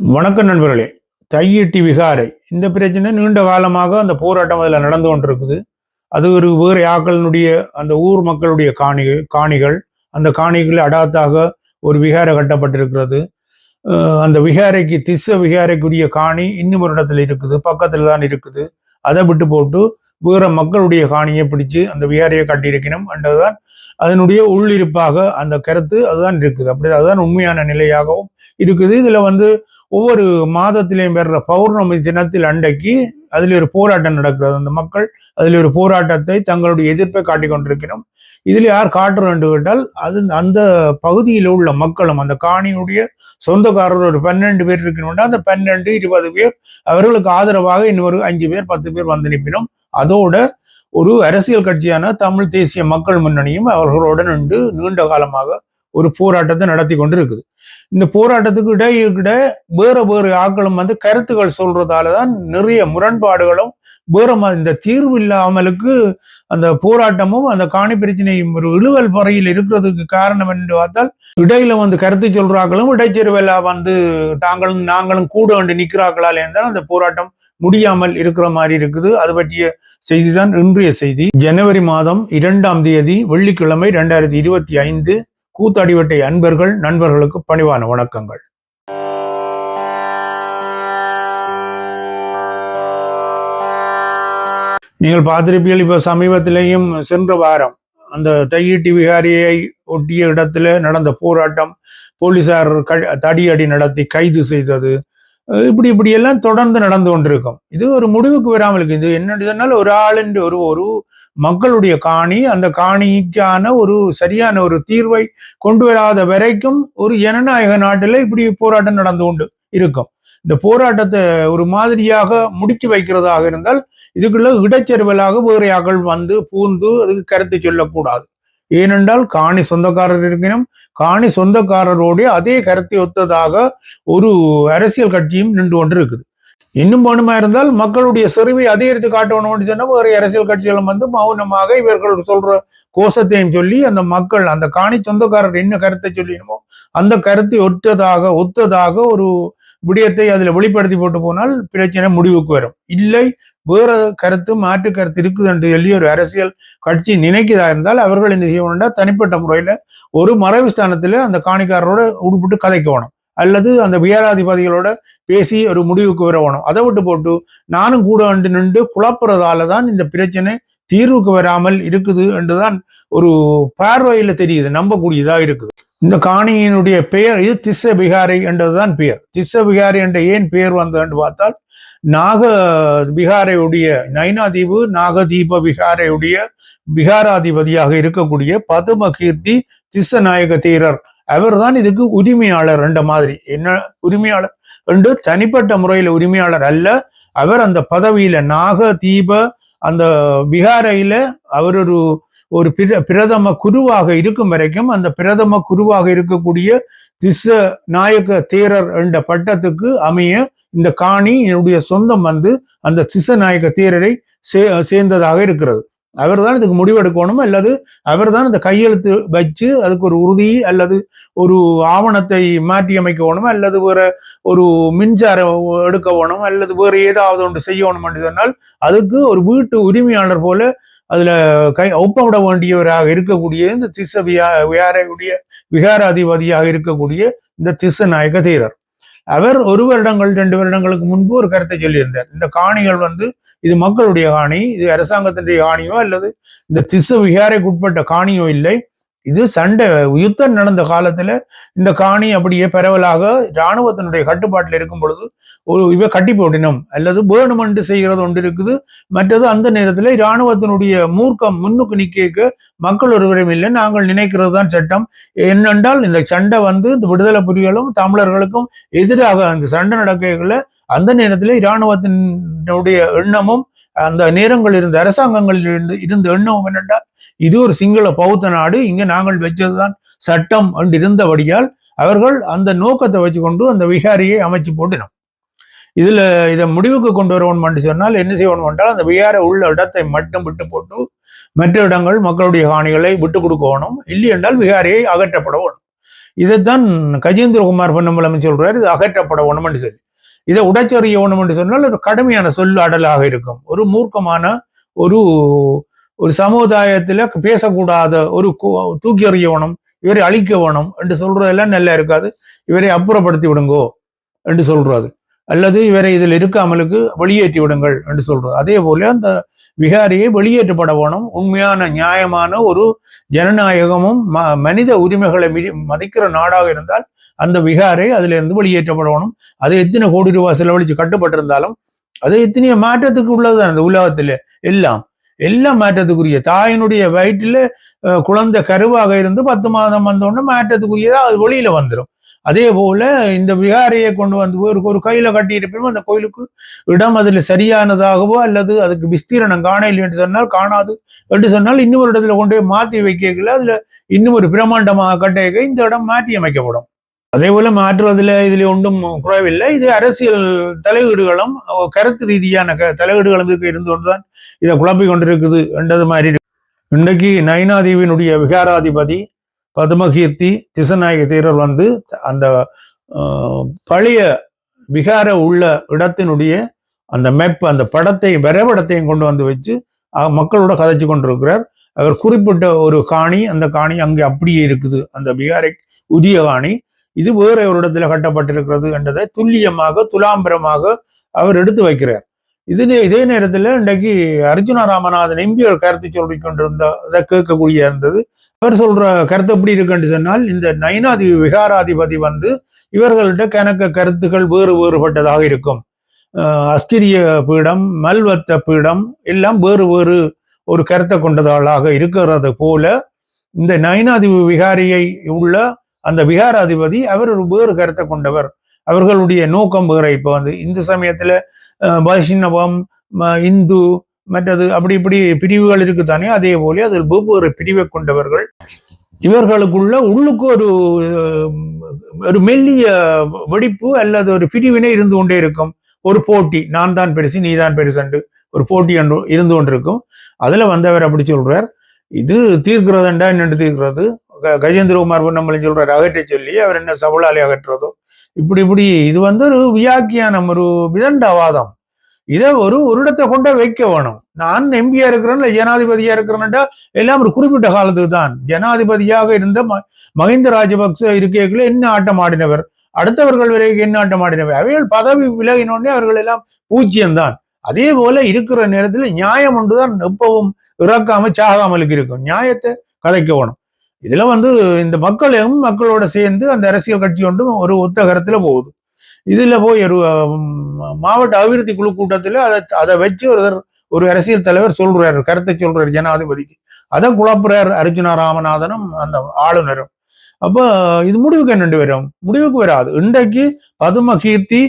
வணக்கம் நண்பர்களே. தையிட்டி விகாரை. இந்த பிரச்சனை நீண்ட காலமாக அந்த போராட்டம் அதில் நடந்து கொண்டிருக்குது. அது ஒரு வேறு யாக்களினுடைய அந்த ஊர் மக்களுடைய காணிகள் காணிகள் அந்த காணிகள் அடாத்தாக ஒரு விகாரை கட்டப்பட்டிருக்கிறது. அந்த விகாரைக்கு திஸ்ஸ விகாரைக்குரிய காணி இன்னும் ஒரு இடத்துல இருக்குது பக்கத்துல தான் இருக்குது. அதை விட்டு போட்டு வேற மக்களுடைய காணியை பிடிச்சு அந்த விகாரையை கட்டியிருக்கணும் என்றதுதான் அதனுடைய உள்ளிருப்பாக அந்த கருத்து அதுதான் இருக்குது. அப்படி அதுதான் உண்மையான நிலையாகவும் இருக்குது. இதுல வந்து ஒவ்வொரு மாதத்திலையும் பெற பௌர்ணமி தினத்தில் அன்றைக்கு அதில் ஒரு போராட்டம் நடக்கிறது. அந்த மக்கள் அதில் ஒரு போராட்டத்தை தங்களுடைய எதிர்ப்பை காட்டிக் கொண்டிருக்கிறோம். இதில் யார் காட்டுறோம் என்று கேட்டால் அது அந்த பகுதியில் உள்ள மக்களும் அந்த காணியுடைய சொந்தக்காரர் ஒரு பன்னெண்டு பேர் இருக்கணும்னா அந்த பன்னெண்டு இருபது பேர் அவர்களுக்கு ஆதரவாக இன்னொரு அஞ்சு பேர் பத்து பேர் வந்து நிற்பினோம். அதோட ஒரு அரசியல் கட்சியான தமிழ் தேசிய மக்கள் முன்னணியும் அவர்களுடன் நின்று நீண்ட காலமாக ஒரு போராட்டத்தை நடத்தி கொண்டு இருக்குது இந்த போராட்டத்துக்கு இடையிட வேற வேறு ஆக்களும் வந்து கருத்துக்கள் சொல்றதால தான் நிறைய முரண்பாடுகளும் வேற இந்த தீர்வு இல்லாமலுக்கு அந்த போராட்டமும் அந்த காணி பிரச்சனையும் ஒரு இழுவல் பறையில் இருக்கிறதுக்கு காரணம் என்று பார்த்தால் இடையில வந்து கருத்து சொல்றாக்களும் இடைச்செருவலா வந்து தாங்களும் நாங்களும் கூட வந்து நிற்கிறார்களால் என்றால் அந்த போராட்டம் முடியாமல் இருக்கிற மாதிரி இருக்குது. அது பற்றிய செய்திதான் இன்றைய செய்தி. ஜனவரி மாதம் இரண்டாம் தேதி வெள்ளிக்கிழமை ரெண்டாயிரத்தி இருபத்தி ஐந்து கூத்தடிவட்டை அன்பர்கள் நண்பர்களுக்கு பணிவான வணக்கங்கள். நீங்கள் பார்த்திருப்பீர்கள் இப்போ சமீபத்திலேயும் சென்ற வாரம் அந்த தையீட்டி விகாரியை ஒட்டிய இடத்துல நடந்த போராட்டம் போலீசார் க- தடியடி நடத்தி கைது செய்தது இப்படி இப்படி எல்லாம் தொடர்ந்து நடந்து கொண்டிருக்கும். இது ஒரு முடிவுக்கு வராமல் இருக்கு இது என்னதுனால ஒரு ஆளுன்ற ஒரு ஒரு மக்களுடைய காணி அந்த காணிக்கான ஒரு சரியான ஒரு தீர்வை கொண்டு வராத வரைக்கும் ஒரு ஜனநாயக நாட்டில் இப்படி போராட்டம் நடந்து கொண்டு இருக்கும். இந்த போராட்டத்தை ஒரு மாதிரியாக முடிச்சு வைக்கிறதாக இருந்தால் இதுக்குள்ள இடைச்செருவலாக வேறு ஆக்கள் வந்து பூந்து அதுக்கு கருத்து சொல்லக்கூடாது. ஏனென்றால் காணி சொந்தக்காரர் இருக்கணும் காணி சொந்தக்காரரோடைய அதே கருத்தை ஒத்ததாக ஒரு அரசியல் கட்சியும் நின்று கொண்டு இருக்குது இன்னும் வேணுமா இருந்தால் மக்களுடைய செறிவை அதிகரித்து காட்டணும்னு சொன்னா வேறு அரசியல் கட்சிகளும் வந்து மௌனமாக இவர்கள் சொல்ற கோஷத்தையும் சொல்லி அந்த மக்கள் அந்த காணி சொந்தக்காரர் என்ன கருத்தை சொல்லினுமோ அந்த கருத்தை ஒத்ததாக ஒத்ததாக ஒரு விடயத்தை அதில் வெளிப்படுத்தி போட்டு போனால் பிரச்சனை முடிவுக்கு வரும். இல்லை வேற கருத்து மாற்று கருத்து இருக்குது என்று சொல்லி ஒரு அரசியல் கட்சி நினைக்கிறதா இருந்தால் அவர்கள் என்ன செய்யணும்னா தனிப்பட்ட முறையில் ஒரு மறைவு ஸ்தானத்தில் அந்த காணிக்காரரோட உடுப்பிட்டு கதைக்கணும். அல்லது அந்த வியாராதிபதிகளோட பேசி ஒரு முடிவுக்கு வரணும் அதை விட்டு போட்டு நானும் கூட வந்து நின்று குழப்புறதால தான் இந்த பிரச்சனை தீர்வுக்கு வராமல் இருக்குது என்றுதான் ஒரு பார்வையில் தெரியுது நம்பக்கூடியதா இருக்குது. இந்த காணியினுடைய பெயர் இது திஸ்ஸ பிகாரி என்றதுதான் பெயர். திஸ்ஸ பிகாரி என்ற ஏன் பெயர் வந்ததுன்னு பார்த்தால் நாக பிகாரையுடைய நைனாதீவு நாகதீப பிகாரையுடைய பிகாராதிபதியாக இருக்கக்கூடிய பதும கீர்த்தி திஸ்ஸநாயக தீரர் அவர்தான் இதுக்கு உரிமையாளர் ரெண்ட மாதிரி. என்ன உரிமையாளர்? என்று தனிப்பட்ட முறையில உரிமையாளர் அல்ல. அவர் அந்த பதவியில நாக தீப அந்த பிகாரையில அவர் ஒரு ஒரு பிர பிரதம குருவாக இருக்கும் வரைக்கும் அந்த பிரதம குருவாக இருக்கக்கூடிய திஸ்ஸ நாயக தேரர் என்ற பட்டத்துக்கு அமைய இந்த காணி என்னுடைய சொந்தம் வந்து அந்த திஸ்ஸ நாயக தேரரை சே சேர்ந்ததாக இருக்கிறது. அவர்தான் இதுக்கு முடிவெடுக்கணும் அல்லது அவர்தான் இந்த கையெழுத்து வச்சு அதுக்கு ஒரு உறுதி அல்லது ஒரு ஆவணத்தை மாற்றி அமைக்கணும் அல்லது வேற ஒரு மின்சாரம் எடுக்கணும் அல்லது வேற ஏதாவது ஒன்று செய்யணும் என்று சொன்னால் அதுக்கு ஒரு வீட்டு உரிமையாளர் போல அதுல கை ஒப்பமிட வேண்டியவராக இருக்கக்கூடிய இந்த திச வியா விகாரையுடைய விகாராதிபதியாக இருக்கக்கூடிய இந்த திஸ்ஸ நாயக தீரர். அவர் ஒரு வருடங்கள் ரெண்டு வருடங்களுக்கு முன்பு ஒரு கருத்தை சொல்லியிருந்தார். இந்த காணிகள் வந்து இது மக்களுடைய காணி இது அரசாங்கத்தினுடைய காணியோ அல்லது இந்த திசு விகாரைக்குட்பட்ட காணியோ இல்லை. இது சண்டை. யுத்தம் நடந்த காலத்துல இந்த காணி அப்படியே பரவலாக இராணுவத்தினுடைய கட்டுப்பாட்டில் இருக்கும் பொழுது ஒரு இவ கட்டி போட்டினம். அல்லது வேணுமென்று செய்கிறது ஒன்று இருக்குது. மற்றது அந்த நேரத்தில் இராணுவத்தினுடைய மூர்க்கம் முன்னுக்கு நிக்க மக்கள் ஒருவரும் இல்லை. நாங்கள் நினைக்கிறது தான் சட்டம். என்னென்றால் இந்த சண்டை வந்து இந்த விடுதலை புலிகளும் தமிழர்களுக்கும் எதிராக அந்த சண்டை நடக்கைகளை அந்த நேரத்தில் இராணுவத்தினுடைய எண்ணமும் அந்த நேரங்கள் இருந்த அரசாங்கங்களில் இருந்து இருந்த எண்ணமும் என்னென்றால் இது ஒரு சிங்கள பௌத்த நாடு. இங்க நாங்கள் வச்சதுதான் சட்டம் என்று இருந்தபடியால் அவர்கள் அந்த நோக்கத்தை வச்சுக்கொண்டு அந்த விகாரியை அமைச்சு போட்டினோம். இதுல இதை முடிவுக்கு கொண்டு வரணும் என்று சொன்னால் என்ன செய்யணும் என்றால் அந்த விகார உள்ள இடத்தை மட்டும் விட்டு போட்டு மற்ற இடங்கள் மக்களுடைய காணிகளை விட்டு கொடுக்கணும் இல்லை என்றால் விகாரியை அகற்றப்பட வேணும். இதைத்தான் கஜேந்திரகுமார் பொன்னம்பலம் சொல்றாரு. இது அகற்றப்பட வேணும்னு சொல்லி. இதை உடைச்செறிய வேணும் என்று சொன்னால் ஒரு கடுமையான சொல்லாடலாக இருக்கும். ஒரு மூர்க்கமான ஒரு ஒரு சமுதாயத்துல பேசக்கூடாத ஒரு தூக்கி எறியவனும் இவரை அழிக்க வேணும் என்று சொல்றதெல்லாம் நல்லா இருக்காது. இவரை அப்புறப்படுத்தி விடுங்கோ என்று சொல்றது அல்லது இவரை இதில் இருக்காமலுக்கு வெளியேற்றி விடுங்கள் என்று சொல்றது அதே போல அந்த விகாரியை வெளியேற்றப்பட வேணும். உண்மையான நியாயமான ஒரு ஜனநாயகமும் ம- மனித உரிமைகளை மிதி- மதிக்கிற நாடாக இருந்தால் அந்த விகாரை அதிலிருந்து வெளியேற்றப்பட வேணும். அது எத்தனை கோடி ரூபாய் செலவழிச்சு கட்டுப்பட்டிருந்தாலும் அது எத்தனையோ மாற்றத்துக்கு உள்ளதுதான் அந்த உலகத்திலே எல்லாம். எல்லாம் மாற்றத்துக்குரிய. தாயினுடைய வயிற்றில் குழந்தை கருவாக இருந்து பத்து மாதம் வந்தோடனே மாற்றத்துக்குரியதா அது வெளியில வந்துடும் அதே போல இந்த விகாரையை கொண்டு வந்து ஒரு ஒரு கையில கட்டி இருப்பினும் அந்த கோயிலுக்கு இடம் அதுல சரியானதாகவோ அல்லது அதுக்கு விஸ்தீரணம் காணவில்லை என்று சொன்னால் காணாது என்று சொன்னால் இன்னொரு இடத்துல கொண்டு போய் மாற்றி வைக்கல அதுல இன்னும் ஒரு பிரம்மாண்டமாக கட்ட இந்த இடம் மாற்றி அமைக்கப்படும். அதே போல மாற்றுவதில் இதில் ஒன்றும் குறைவில்லை. இது அரசியல் தலையீடுகளும் கருத்து ரீதியான க தலையீடுகளும் இதுக்கு இருந்து கொண்டுதான் இதை குழப்பிக் கொண்டிருக்குது என்றது மாதிரி இன்றைக்கு நைனாதீவினுடைய விகாராதிபதி பத்மகீர்த்தி திசநாயக தேரர் வந்து அந்த பழைய விகார உள்ள இடத்தினுடைய அந்த மேப் அந்த படத்தை வரைபடத்தையும் கொண்டு வந்து வச்சு மக்களோட கதைச்சு கொண்டிருக்கிறார். அவர் குறிப்பிட்ட ஒரு காணி அந்த காணி அங்கே அப்படியே இருக்குது. அந்த விகாரை உரிய காணி. இது வேற ஒரு இடத்துல கட்டப்பட்டிருக்கிறது என்றதை துல்லியமாக துலாம்பரமாக அவர் எடுத்து வைக்கிறார். இது இதே நேரத்தில் இன்றைக்கு அர்ஜுன ராமநாதன் எம்பி ஒரு கருத்து சொல்லி கொண்டிருந்த அதை கேட்கக்கூடிய இருந்தது. அவர் சொல்ற கருத்து எப்படி இருக்குன்னு சொன்னால் இந்த நைனாதி விகாராதிபதி வந்து இவர்கள்ட்ட கணக்க கருத்துக்கள் வேறு வேறுபட்டதாக இருக்கும். அஸ்கிரிய பீடம் மல்வத்த பீடம் எல்லாம் வேறு வேறு ஒரு கருத்தை கொண்டதாளாக இருக்கிறது போல இந்த நைனாதி விகாரியை உள்ள அந்த விகாராதிபதி அவர் ஒரு வேறு கருத்தை கொண்டவர். அவர்களுடைய நோக்கம் வேற. இப்ப வந்து இந்து சமயத்துல வைஷ்ணவம் ம- இந்து மற்றது அப்படி இப்படி பிரிவுகள் இருக்குதானே அதே போல அதில் வெவ்வேறு பிரிவை கொண்டவர்கள். இவர்களுக்குள்ள உள்ளுக்கு ஒரு ஒரு மெல்லிய வெடிப்பு அல்லது ஒரு பிரிவினை இருந்து கொண்டே இருக்கும். ஒரு போட்டி நான் தான் பெருசு நீ தான் பெருசண்டு ஒரு போட்டி என்று இருந்து கொண்டிருக்கும். அதுல வந்தவர் அப்படி சொல்றார். இது தீர்க்கிறதுண்டா என்னென்று தீர்க்கிறது? கஜேந்திரகுமார் பொன்னம்பலம் சொல்றாரு அகற்ற சொல்லி அவர் என்ன சபலாலை அகற்றுறதோ. இப்படி இப்படி இது வந்து ஒரு வியாக்கியானம் ஒரு விதண்டவாதம். இதை ஒரு ஒரு இடத்தை கொண்ட வைக்க வேணும். நான் எம்பியா இருக்கிறேன் இல்ல ஜனாதிபதியா இருக்கிறேன்டா எல்லாம் ஒரு குறிப்பிட்ட காலத்துக்கு தான். ஜனாதிபதியாக இருந்த ம- மஹிந்த ராஜபக்ச இருக்கைக்குள்ள என்ன ஆட்டம் ஆடினவர்? அடுத்தவர்கள் வரைக்கும் என்ன ஆட்டம் ஆடினவர்? அவைகள் பதவி விலகினோடனே அவர்கள் எல்லாம் பூஜ்ஜியம்தான். அதே போல இருக்கிற நேரத்தில் நியாயம் ஒன்றுதான் எப்பவும் இறக்காம சாகாமலுக்கு இருக்கும். நியாயத்தை கதைக்க வேணும். இதுல வந்து இந்த மக்களும் மக்களோட சேர்ந்து அந்த அரசியல் கட்சி ஒன்றும் ஒரு ஒத்தகரத்துல போகுது. இதுல போய் ஒரு மாவட்ட அபிவிருத்தி குழு கூட்டத்துல அதை அதை வச்சு ஒருத்தர் ஒரு அரசியல் தலைவர் சொல்றாரு கருத்தை சொல்றாரு ஜனாதிபதிக்கு. அதை குழப்புறார் அர்ஜுனா ராமநாதனும் அந்த ஆளுநரும். அப்போ இது முடிவுக்கு என்னண்டு வரும்? முடிவுக்கு வராது. இன்றைக்கு பதும கீர்த்தி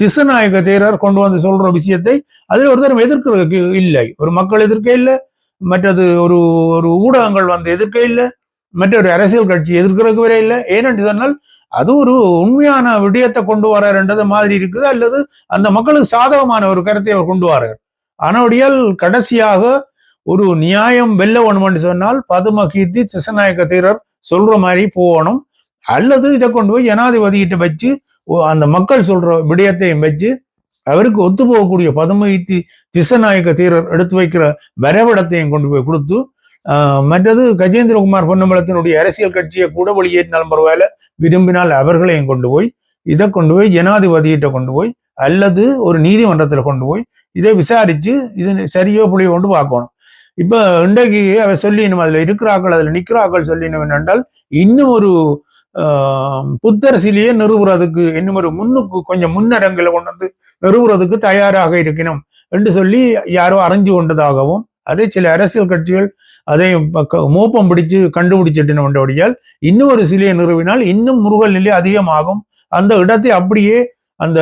திசுநாயக தேரர் கொண்டு வந்து சொல்ற விஷயத்தை அதில் ஒருத்தரும் எதிர்க்கிறதுக்கு இல்லை. ஒரு மக்கள் எதிர்க்க இல்லை. மற்றது ஒரு ஒரு ஊடகங்கள் வந்து எதிர்க்க இல்லை. மற்றொரு அரசியல் கட்சி எதிர்க்கிறதுக்கு வரை இல்லை. ஏனென்று சொன்னால் அது ஒரு உண்மையான விடயத்தை கொண்டு வராருன்றது மாதிரி இருக்குது. அல்லது அந்த மக்களுக்கு சாதகமான ஒரு கருத்தை அவர் கொண்டு வரார். ஆனவடியால் கடைசியாக ஒரு நியாயம் வெல்ல வேணும்னு சொன்னால் பதும கீர்த்தி சிசநாயக்க தீரர் சொல்ற மாதிரி போகணும். அல்லது இதை கொண்டு போய் ஜனாதிபதிகிட்ட வச்சு அந்த மக்கள் சொல்ற விடயத்தையும் வச்சு அவருக்கு ஒத்து போகக்கூடிய பதும திசநாயக்க தீரர் எடுத்து வைக்கிற வரைபடத்தையும் கொண்டு போய் கொடுத்து மற்றது கஜேந்திரகுமார் பொன்னம்பலத்தினுடைய அரசியல் கட்சியை கூட வெளியேற்றினாலும் பரவாயில்ல. விரும்பினால் அவர்களையும் கொண்டு போய் இதை கொண்டு போய் ஜனாதிபதியிட்ட கொண்டு போய் அல்லது ஒரு நீதிமன்றத்தில் கொண்டு போய் இதை விசாரிச்சு இது சரியோ புள்ளியோ கொண்டு பார்க்கணும். இப்போ இன்றைக்கு அவ சொல்லினும் அதில் இருக்கிறாக்கள் அதில் நிக்கிறாக்கள் சொல்லினும் என்னென்றால் இன்னும் ஒரு புத்தரசிலேயே நிறுவுறதுக்கு இன்னும் ஒரு முன்னுக்கு கொஞ்சம் முன்னரங்களை கொண்டு வந்து நிறுவுறதுக்கு தயாராக இருக்கணும் என்று சொல்லி யாரோ அறிஞ்சு கொண்டதாகவும் அதே சில அரசியல் கட்சிகள் அதை மோப்பம் பிடிச்சு கண்டுபிடிச்சிட்டினபடியால் இன்னும் ஒரு சிலையை நிறுவினால் இன்னும் முருகல் நிலை அதிகமாகும். அந்த இடத்தை அப்படியே அந்த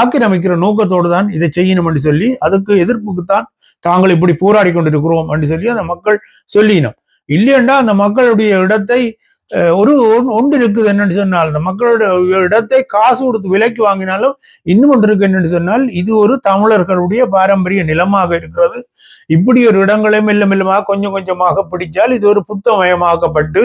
ஆக்கிரமிக்கிற நோக்கத்தோடு தான் இதை செய்யணும் என்று சொல்லி அதுக்கு எதிர்ப்புக்குத்தான் தாங்கள் இப்படி போராடி கொண்டிருக்கிறோம் என்று சொல்லி அந்த மக்கள் சொல்லினோம். இல்லையென்றா அந்த மக்களுடைய இடத்தை ஒரு ஒன்று இருக்குது என்னன்னு சொன்னால் இந்த மக்களோட இடத்தை காசு கொடுத்து விலைக்கு வாங்கினாலும் இன்னும் ஒன்று இருக்கு என்னன்னு சொன்னால் இது ஒரு தமிழர்களுடைய பாரம்பரிய நிலமாக இருக்கிறது. இப்படி ஒரு இடங்களை மெல்ல மெல்லமாக கொஞ்சம் கொஞ்சமாக பிடிச்சால் இது ஒரு புத்தமயமாக்கப்பட்டு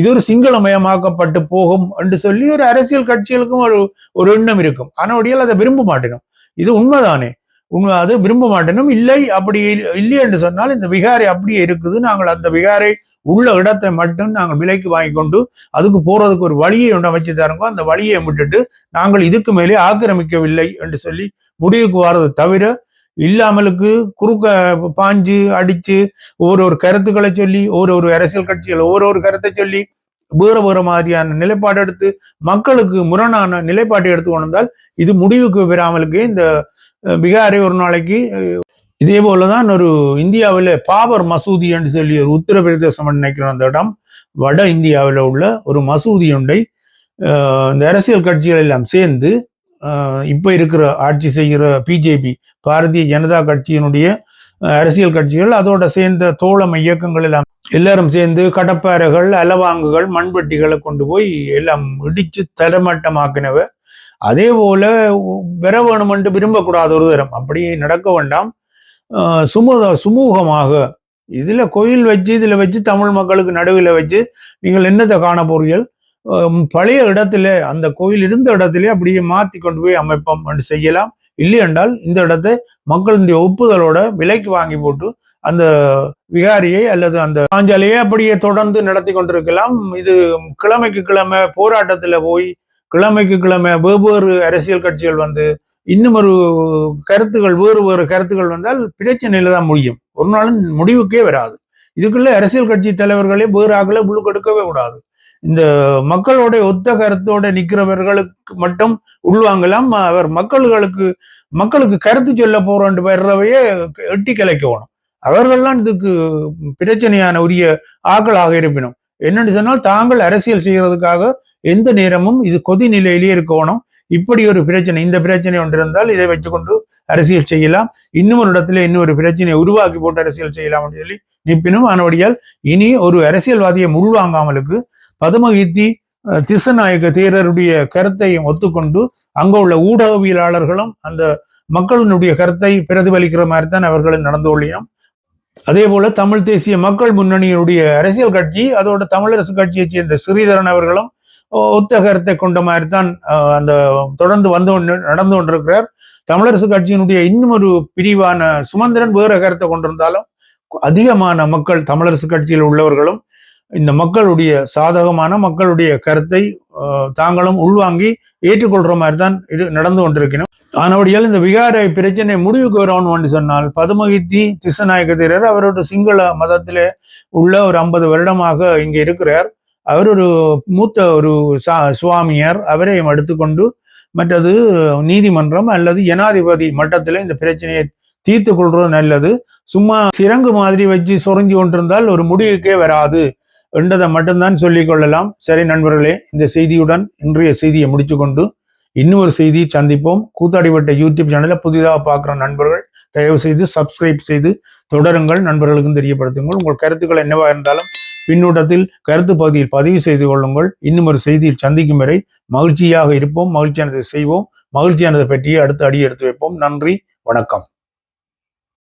இது ஒரு சிங்களமயமாக்கப்பட்டு போகும் என்று சொல்லி ஒரு அரசியல் கட்சிகளுக்கும் ஒரு ஒரு எண்ணம் இருக்கும். ஆனால் அதை விரும்ப மாட்டேனும் இது உண்மைதானே? உண்மை அது விரும்ப மாட்டேனும் இல்லை அப்படி இல்லை என்று சொன்னால் இந்த விகாரை அப்படியே இருக்குது. நாங்கள் அந்த விகாரை உள்ள இடத்தை மட்டும் நாங்கள் விலைக்கு வாங்கி கொண்டு அதுக்கு போறதுக்கு ஒரு வழியை ஒன்று அமைச்சு தருங்க. அந்த வழியை விட்டுட்டு நாங்கள் இதுக்கு மேலே ஆக்கிரமிக்கவில்லை என்று சொல்லி முடிவுக்கு வர்றது தவிர இல்லாமலுக்கு குறுக்க பாஞ்சு அடிச்சு ஒரு ஒரு கருத்துக்களை சொல்லி ஒரு ஒரு அரசியல் கட்சிகள் ஒரு ஒரு கருத்தை சொல்லி வேற வேற மாதிரியான நிலைப்பாடு எடுத்து மக்களுக்கு முரணான நிலைப்பாட்டை எடுத்து கொண்டால் இது முடிவுக்கு பெறாமலுக்கு இந்த அஹ், பீகாரை ஒரு நாளைக்கு இதே போல தான் ஒரு இந்தியாவில் பாபர் மசூதி என்று சொல்லி ஒரு உத்தரப்பிரதேசம் நினைக்கிற அந்த இடம் வட இந்தியாவில் உள்ள ஒரு மசூதி ஒன்றை இந்த அரசியல் கட்சிகள் எல்லாம் சேர்ந்து இப்போ இருக்கிற ஆட்சி செய்கிற பிஜேபி பாரதிய ஜனதா கட்சியினுடைய அரசியல் கட்சிகள் அதோட சேர்ந்த தோழமை இயக்கங்கள் எல்லாம் எல்லாரும் சேர்ந்து கடப்பாறைகள் அலவாங்குகள் மண்வெட்டிகளை கொண்டு போய் எல்லாம் இடிச்சு தரமட்டமாக்கினவ அதே போல பெற வேணுமென்று விரும்பக்கூடாத ஒரு தரம். அப்படி நடக்க வேண்டாம். சுமூக சுமூகமாக. இதில் கோயில் வச்சு இதில் வச்சு தமிழ் மக்களுக்கு நடுவில் வச்சு நீங்கள் என்னத்தை காண போறீர்கள் பழைய இடத்துல அந்த கோயில் இருந்த இடத்திலே அப்படியே மாற்றி கொண்டு போய் அமைப்போம் என்று செய்யலாம். இல்லை என்றால் இந்த இடத்தை மக்களுடைய ஒப்புதலோட விலைக்கு வாங்கி போட்டு அந்த விகாரியை அல்லது அந்த பாஞ்சாலையை அப்படியே தொடர்ந்து நடத்தி கொண்டிருக்கலாம். இது கிழமைக்கு கிழமை போராட்டத்தில் போய் கிழமைக்கு கிழமை வெவ்வேறு அரசியல் கட்சிகள் வந்து இன்னும் ஒரு கருத்துகள் வேறு வேறு கருத்துகள் வந்தால் பிரச்சனையில தான் முடியும். ஒரு நாளும் முடிவுக்கே வராது. இதுக்குள்ள அரசியல் கட்சி தலைவர்களே வேறு ஆக்களை உள்ளுக்கெடுக்கவே கூடாது. இந்த மக்களோட ஒத்த கருத்தோட நிற்கிறவர்களுக்கு மட்டும் உள்வாங்கலாம். அவர் மக்களுக்கு மக்களுக்கு கருத்து சொல்ல போறோம் வர்றவையே எட்டி கிளைக்கணும் அவர்கள்லாம் இதுக்கு பிரச்சனையான உரிய ஆக்களாக இருப்பினும். என்னன்னு சொன்னால் தாங்கள் அரசியல் செய்யறதுக்காக எந்த நேரமும் இது கொதி நிலையிலேயே இருக்கணும். இப்படி ஒரு பிரச்சனை இந்த பிரச்சனை ஒன்று இருந்தால் இதை வச்சுக்கொண்டு அரசியல் செய்யலாம். இன்னும் ஒரு இடத்துல இன்னொரு பிரச்சனையை உருவாக்கி போட்டு அரசியல் செய்யலாம் அப்படின்னு சொல்லி நிற்பினும் ஆனபடியால் இனி ஒரு அரசியல்வாதியை உள்வாங்காமலுக்கு பதுமகீர்த்தி அஹ், தேரருடைய கருத்தையும் ஒத்துக்கொண்டு அங்க உள்ள ஊடகவியலாளர்களும் அந்த மக்களினுடைய கருத்தை பிரதிபலிக்கிற மாதிரி தான் அவர்களும் நடந்து கொள்ளியும் அதே போல தமிழ் தேசிய மக்கள் முன்னணியினுடைய அரசியல் கட்சி அதோட தமிழரசு கட்சியைச் சேர்ந்த ஸ்ரீதரன் அவர்களும் ஒ- ஒத்த கருத்தை கொண்ட மாதிரி தான் அந்த தொடர்ந்து வந்து நடந்து கொண்டிருக்கிறார். தமிழரசு கட்சியினுடைய இன்னும் ஒரு பிரிவான சுமந்திரன் வேற கருத்தை கொண்டிருந்தாலும் அதிகமான மக்கள் தமிழரசு கட்சியில் உள்ளவர்களும் இந்த மக்களுடைய சாதகமான மக்களுடைய கருத்தை தாங்களும் உள்வாங்கி ஏற்றுக்கொள்ற மாதிரி தான் இது நடந்து கொண்டிருக்கணும். ஆனபடியால் இந்த விகார பிரச்சனை முடிவுக்கு வரணும் என்று சொன்னால் பதுமகித்தி திசநாயக தீரர் அவரோட சிங்கள மதத்திலே உள்ள ஒரு ஐம்பது வருடமாக இங்கே இருக்கிறார். அவர் ஒரு மூத்த ஒரு சா- சுவாமியார். அவரையும் எடுத்துக்கொண்டு மற்றது நீதிமன்றம் அல்லது ஜனாதிபதி மட்டத்தில் இந்த பிரச்சனையை தீர்த்து கொள்வது நல்லது. சும்மா சிறங்கு மாதிரி வச்சு சொரிஞ்சு கொண்டிருந்தால் ஒரு முடிவுக்கே வராது. என்றதை மட்டும்தான் சொல்லிக்கொள்ளலாம் சரி நண்பர்களே இந்த செய்தியுடன் இன்றைய செய்தியை முடித்துக்கொண்டு இன்னொரு செய்தி சந்திப்போம். கூத்தாடிவட்ட யூடியூப் சேனலை புதிதாக பார்க்குற நண்பர்கள் தயவு செய்து சப்ஸ்கிரைப் செய்து தொடருங்கள். நண்பர்களுக்கும் தெரியப்படுத்துங்கள். உங்கள் கருத்துக்கள் என்னவாக இருந்தாலும் பின்னூட்டத்தில் கருத்து பகுதியில் பதிவு செய்து கொள்ளுங்கள். இன்னும் ஒரு செய்தியில் சந்திக்கும் வரை மகிழ்ச்சியாக இருப்போம். மகிழ்ச்சியானதை செய்வோம். மகிழ்ச்சியானதை பற்றி அடுத்த அடி எடுத்து வைப்போம். நன்றி வணக்கம்.